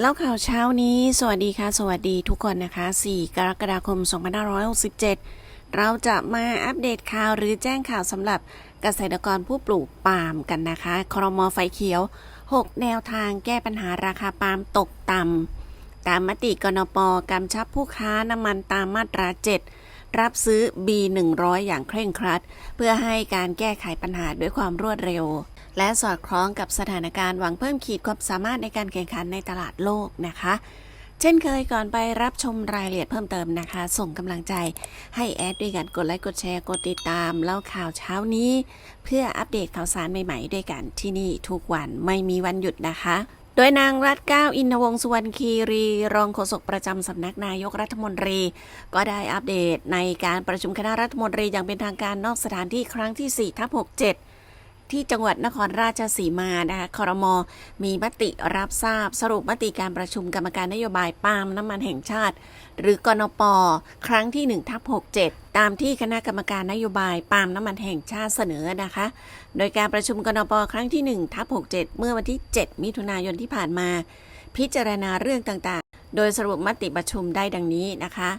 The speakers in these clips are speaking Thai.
แล้วข่าวเช้านี้ สวัสดีค่ะ สวัสดีทุกคนนะคะ 4 กรกฎาคม 2567 เราจะมาอัปเดตข่าวหรือแจ้งข่าวสำหรับเกษตรกรผู้ปลูกปาล์มกันนะคะ ครมไฟเขียว 6 แนวทางแก้ปัญหาราคาปาล์มตกต่ำตามมติกนปกำชับผู้ค้าน้ำมันตามมาตรา 7 รับซื้อ B100 อย่างเคร่งครัด เพื่อให้การแก้ไขปัญหาด้วยความรวดเร็ว และสอดคล้องกับสถานการณ์หวังเพิ่มขีดความสามารถในการแข่งขันในตลาดโลกนะคะเช่นเคยก่อนไปรับชมรายละเอียดเพิ่มเติมนะคะ ส่งกำลังใจให้แอดด้วยกันกดไลค์กดแชร์กดติดตามเล่าข่าวเช้านี้ เพื่ออัปเดตข่าวสารใหม่ๆ ด้วยกันที่นี่ทุกวันไม่มีวันหยุดนะคะ โดยนางรัตเก้าอินทวงสุวรรณคีรี รองโฆษกประจำสำนักนายกรัฐมนตรี ก็ได้อัปเดตในการประชุมคณะรัฐมนตรีอย่างเป็นทางการนอกสถานที่ครั้งที่4ทับ67 ที่จังหวัดนครราชสีมานะคะคอรมอมีมติรับทราบสรุปมติการประชุมกรรมการนโยบายปาล์มน้ำมันแห่งชาติ หรือกนปครั้งที่1ทับ67 ตามที่คณะกรรมการนโยบายปาล์มน้ำมันแห่งชาติเสนอนะคะ โดยการประชุมกนปครั้งที่1ทับ67 เมื่อวันที่ 7 มิถุนายนที่ผ่านมา พิจารณาเรื่องต่างๆ โดยสรุปมติประชุมได้ดังนี้นะคะ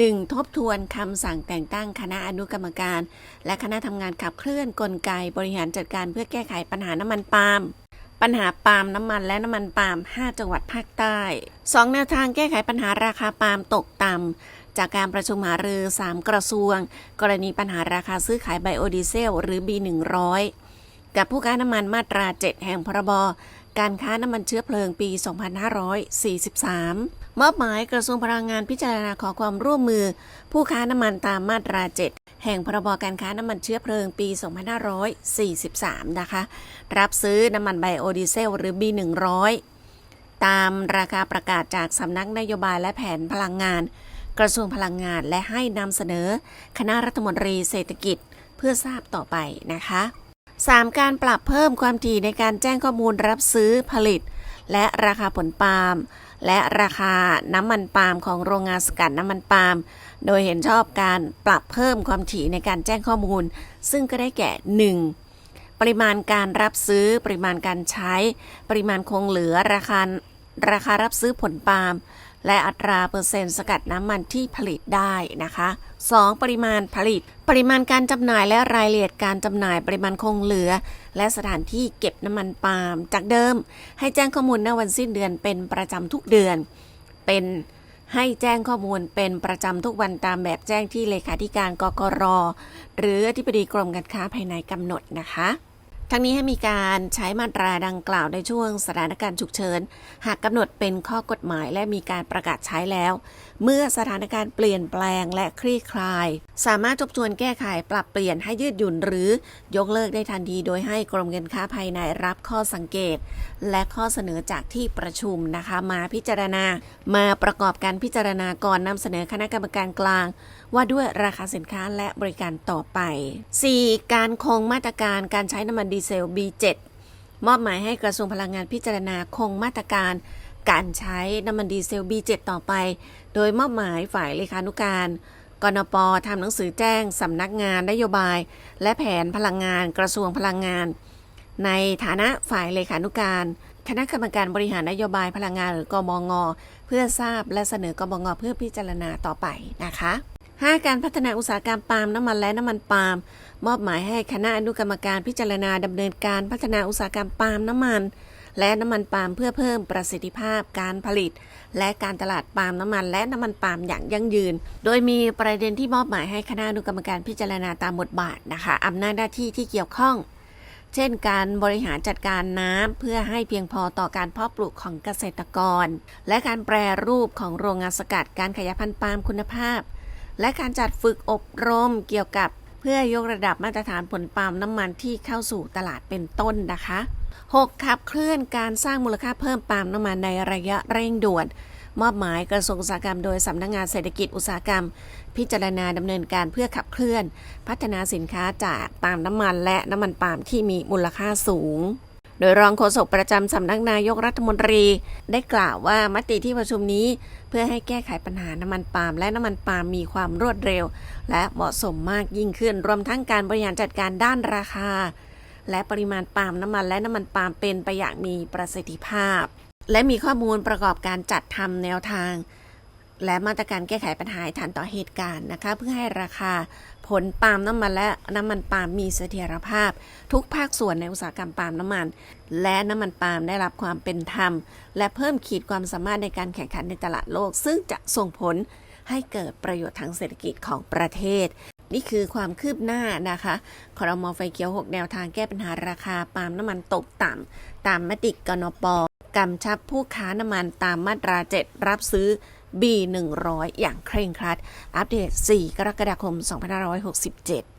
ดึงทบทวนคำสั่งแต่งตั้งคณะอนุกรรมการ และคณะทำงานขับเคลื่อนกลไกบริหารจัดการเพื่อแก้ไขปัญหาน้ำมันปาล์มปัญหาปาล์มน้ำมันและน้ำมันปาล์ม 5 จังหวัดภาคใต้ 2 แนวทางแก้ไขปัญหาราคาปาล์มตกต่ำ จากการประชุมหารือ 3 กระทรวง กรณีปัญหาราคาซื้อขายไบโอดีเซล หรือ B100 กับผู้ค้าน้ำมันมาตรา 7 แห่งพรบ การค้าน้ำมันเชื้อเพลิงปี 2543 มอบหมายกระทรวงพลังงานพิจารณาขอความร่วมมือ ผู้ค้าน้ำมันตามมาตรา 7 แห่งพรบการค้าน้ำมันเชื้อเพลิงปี 2543 นะคะ รับซื้อน้ำมันไบโอดีเซลหรือ B100 ตามราคาประกาศจากสำนักนโยบายและแผนพลังงาน กระทรวงพลังงานและให้นำเสนอ คณะรัฐมนตรีเศรษฐกิจเพื่อทราบต่อไปนะคะ 3. การปรับเพิ่มความถี่ในการแจ้งข้อมูลรับซื้อผลิต และราคาผลปาล์มและราคาน้ำมันปาล์มของโรงงานสกัดน้ำมันปาล์มโดยเห็นชอบการปรับเพิ่มความถี่ในการแจ้งข้อมูล ซึ่งก็ได้แก่ 1. ปริมาณการรับซื้อ ปริมาณการใช้ ปริมาณคงเหลือราคาราคารับซื้อผลปาล์ม และอัตราเปอร์เซ็นต์สกัดน้ำมันที่ผลิตได้นะคะ 2. ปริมาณผลิต ปริมาณการจำหน่ายและรายละเอียดการจำหน่ายปริมาณคงเหลือ และสถานที่เก็บน้ำมันปาล์มจากเดิม ให้แจ้งข้อมูลณวันสิ้นเดือนเป็นประจำทุกเดือน เป็นให้แจ้งข้อมูลเป็นประจำทุกวันตามแบบแจ้งที่เลขาธิการกกร หรืออธิบดีกรมการค้าภายในกำหนดนะคะ ทั้งนี้ให้มีการใช้มาตราดังกล่าวในช่วงสถานการณ์ฉุกเฉิน หากกำหนดเป็นข้อกฎหมายและมีการประกาศใช้แล้ว เมื่อสถานการณ์เปลี่ยนแปลงและคลี่คลาย สามารถทบทวนแก้ไขปรับเปลี่ยนให้ยืดหยุ่นหรือยกเลิกได้ทันทีโดยให้กรมการค้าภายในรับข้อสังเกต และข้อเสนอจากที่ประชุมนะคะมาพิจารณา มาประกอบการพิจารณาก่อนนำเสนอคณะกรรมการกลาง ว่าด้วยราคาสินค้าและบริการต่อไป 4. การคงมาตรการการใช้น้ำมันดีเซล B7 มอบหมายให้กระทรวงพลังงานพิจารณาคงมาตรการการใช้น้ำมันดีเซล B7 ต่อไป โดยมอบหมายฝ่ายเลขานุการกนปทำหนังสือแจ้งสำนักงานนโยบาย และแผนพลังงานกระทรวงพลังงาน ในฐานะฝ่ายเลขานุการ คณะกรรมการบริหารนโยบายพลังงานหรือกมง เพื่อทราบและเสนอกมง เพื่อพิจารณาต่อไปนะคะ 5. การพัฒนาอุตสาหกรรมปาล์มน้ำมันและน้ำมันปาล์มมอบหมายให้คณะอนุกรรมการพิจารณาดำเนินการพัฒนาอุตสาหกรรมปาล์มน้ำมัน และน้ำมันปาล์มเพื่อเพิ่มประสิทธิภาพการผลิต และการตลาดปาล์มน้ำมันและน้ำมันปาล์มอย่างยั่งยืน โดยมีประเด็นที่มอบหมายให้คณะอนุกรรมการพิจารณาตามบทบาทนะคะอำนาจหน้าที่ที่เกี่ยวข้อง เช่น การบริหารจัดการน้ำเพื่อให้เพียงพอต่อการเพาะปลูกของเกษตรกร และการแปรรูปของโรงงานสกัดการขยายพันธุ์ปาล์มคุณภาพ และการจัดฝึกอบรมเกี่ยวกับเพื่อยกระดับมาตรฐานผลปาล์มน้ำมันที่เข้าสู่ตลาดเป็นต้นนะคะ 6. ขับเคลื่อนการสร้างมูลค่าเพิ่มปาล์มน้ำมันในระยะเร่งด่วน มอบหมายกระทรวงอุตสาหกรรมโดยสำนักงงานเศรษฐกิจอุตสาหกรรม พิจารณาดำเนินการเพื่อขับเคลื่อน พัฒนาสินค้าจากปาล์มน้ำมัน และน้ำมันปาล์มที่มีมูลค่าสูง โดยรองโฆษกประจำสำนักนายกรัฐมนตรี ได้กล่าวว่ามติที่ประชุมนี้ เพื่อให้แก้ไขปัญหาน้ำมันปาล์มและน้ำมันปาล์มมีความรวดเร็ว และเหมาะสมมากยิ่งขึ้น รวมทั้งการบริหารจัดการด้านราคา และปริมาณปาล์มน้ำมันและน้ำมันปาล์มเป็นไปอย่างมีประสิทธิภาพ และมีข้อมูลประกอบการจัดทำแนวทาง และมาตรการแก้ไขปัญหาทันต่อเหตุการณ์นะคะ เพื่อให้ราคาผลปาล์มน้ำมันและน้ำมันปาล์มมีเสถียรภาพ ทุกภาคส่วนในอุตสาหกรรมปาล์มน้ำมัน และน้ำมันปาล์มได้รับความเป็นธรรม และเพิ่มขีดความสามารถในการแข่งขันในตลาดโลก ซึ่งจะส่งผลให้เกิดประโยชน์ทางเศรษฐกิจของประเทศ นี่คือความคืบหน้านะคะคอรมอไฟเขียว 6 แนวทางแก้ปัญหาราคาปาล์มน้ำมันตกต่ำตามมติกนปกำชับผู้ค้าน้ำมันตามมาตรา 7 รับซื้อ B100 อย่างเคร่งครัด อัปเดต 4 กรกฎาคม 2567